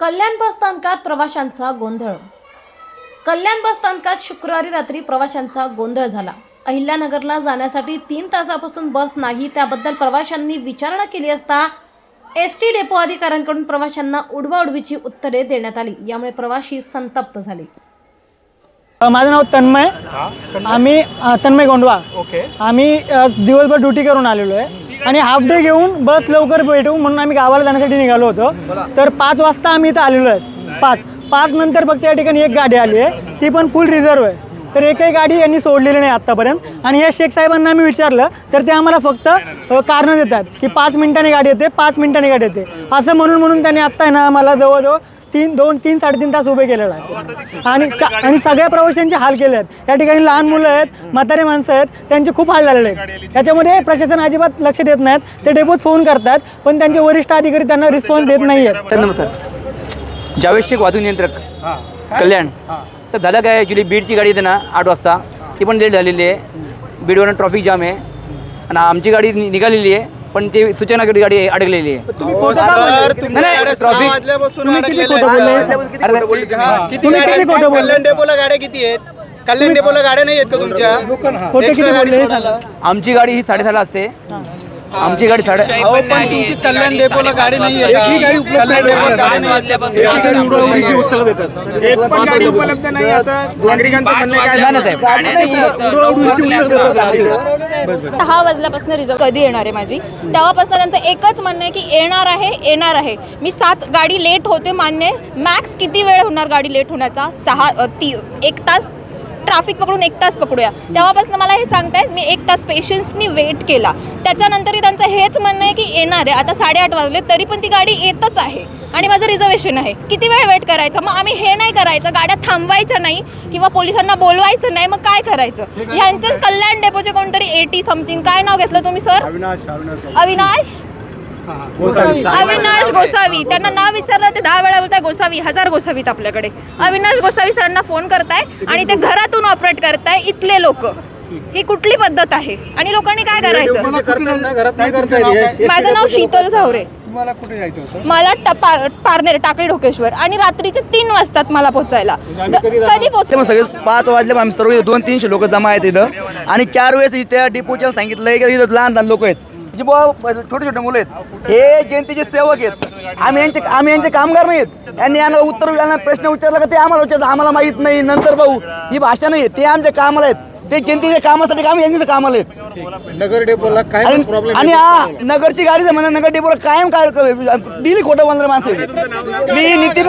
कल्याण बस स्थानकात प्रवाशांचा गोंधळ. कल्याण बस स्थानकात शुक्रवारी रात्री प्रवाशांचा गोंधळ झाला. अहिल्यानगरला जाण्यासाठी तीन तासापासून बस नाही त्याबद्दल प्रवाशांनी विचारणा केली असता एस टी डेपो अधिकाऱ्यांकडून प्रवाशांना उडवाउडवीची उत्तरे देण्यात आली. यामुळे प्रवाशी संतप्त झाले. माझं नाव तन्मय. आम्ही तन्मय गोंडवा. ओके. आम्ही दिवसभर ड्युटी करून आलेलो आहे. आणि हाफ डे घेऊन बस लवकर भेटू म्हणून आम्ही गावाला जाण्यासाठी निघालो होतो. तर पाच वाजता आम्ही इथं आलेलो आहे. पाच. पाच नंतर फक्त या ठिकाणी एक गाडी आली आहे. ती पण फुल रिझर्व आहे. तर एकही गाडी यांनी सोडलेली नाही आत्तापर्यंत आणि या शेख साहेबांना आम्ही विचारलं तर ते आम्हाला फक्त कारणं देतात की पाच मिनिटांनी गाडी येते पाच मिनिटांनी गाडी येते. असं म्हणून म्हणून त्यांनी आत्ता आहे ना आम्हाला जवळजवळ तीन दोन तीन साडेतीन तास उभे केलेलं आहे आणि आणि सगळ्या प्रवाशांचे हाल केले आहेत. या ठिकाणी लहान मुलं आहेत म्हातारे माणसं आहेत त्यांचे खूप हाल झालेले आहेत. याच्यामध्ये प्रशासन अजिबात लक्ष देत नाहीत. ते डेपोत फोन करतात पण त्यांचे वरिष्ठ अधिकारी त्यांना रिस्पॉन्स देत नाही आहेत तर नमस्कार. जावेद शेख वाहतूक नियंत्रक कल्याण. तर झालं काय ॲक्च्युली बीडची गाडी येते ना आठ वाजता. ती पण लेट झालेली आहे. बीडवरून ट्रॉफिक जाम आहे. आणि आमची गाडी निघालेली आहे. पण ती सूचना गाडी अडकलेली आहे सर तुमच्या नाही, गाड्या traffic- सहा वाजल्यापासून तुम्ही किती अडकलेल्या खोटं आहेत. बोलले? अरे, हा, किती तुम्ही गाड्या किती आहेत? खोटं बोलले? कल्याण डेपोला गाड्या किती आहेत कल्याण डेपोला गाड्या नाही आहेत का तुमच्या खोटे किती Extra गाडी बोलले हे सोडायला. सांगा. आमची गाडी ही साडेसहाला असते आमची गाडी साडे अहो पण तुमची कल्याण डेपोला गाडी नाही आहे. का? कल्याण डेपोला गाडी नाही आहेत. एक पण गाडी उपलब्ध नाही असं. नागरिकांचं म्हणणं आहे. काय? नाही, साहेब. सहा वाजल्यापासून रिझर्व कधी येणार आहे माझी? तेव्हापासून त्यांचं एकच म्हणणं आहे की येणार आहे येणार आहे. मी सात गाडी लेट होते मान्य. मॅक्स किती वेळ होणार गाडी लेट होण्याचा? सहा अ, ती एक तास ट्रॅफिक पकडून एक तास पकडूया. तेव्हापासून मला हे सांगतायत मी एक तास पेशन्सनी वेट केला. त्याच्यानंतरही त्यांचं हेच म्हणणं आहे की येणार आहे. आता साडेआठ वाजले तरी पण ती गाडी येतच आहे. आणि माझं रिझर्वेशन आहे. किती वेळ वेट करायचं? मग आम्ही हे नाही करायचं. गाड्या थांबवायच्या नाही किंवा पोलिसांना बोलवायचं नाही. मग काय करायचं? ह्यांचेच कल्याण डेपोचे कोणतरी एटी समथिंग काय नाव घेतलं तुम्ही सर अविनाश. अविनाश? गोसावी. त्यांना नाव विचारलं ते दहा वेळा बोलताय गोसावी हजार गोसावीत आपल्याकडे. अविनाश गोसावी सरांना फोन करताय आणि ते घरातून ऑपरेट करताय इथले लोक. ही कुठली पद्धत आहे? आणि लोकांनी काय करायचं? माझं नाव शीतल झावरे. तुम्हाला कुठे जायचं होतं? मला टपा पारनेर टाकळी ढोकेश्वर. आणि रात्रीचे तीन वाजतात मला पोचायला. कधी पोच? ते मग सगळे पाच वाजले आम्ही सर्व इथं दोन तीनशे लोक जमा आहेत इथं. आणि चार वेळेस इथे डिपोच्या सांगितलंय की इथं लहान लहान लोक आहेत. म्हणजे बुवा छोटे छोटे मुलं आहेत. हे जयंतीचे सेवक आहेत. आम्ही यांचे आम्ही यांचे कामगार नाहीत यांनी यांना उत्तर यांना प्रश्न विचारला का ते आम्हाला विचारलं आम्हाला माहीत नाही. नंतर भाऊ ही भाषा नाही ते आमच्या कामाला आहेत. ते जयंतीच्या कामासाठी आम्ही यांच्या कामाला आहेत? नगर डेपोला काय आणि प्रॉब्लेम आणि हा नगरची गाडी म्हणा नगर डेपोला कायम काय डेली खोटं बोलणारे माणसं. मी नितीन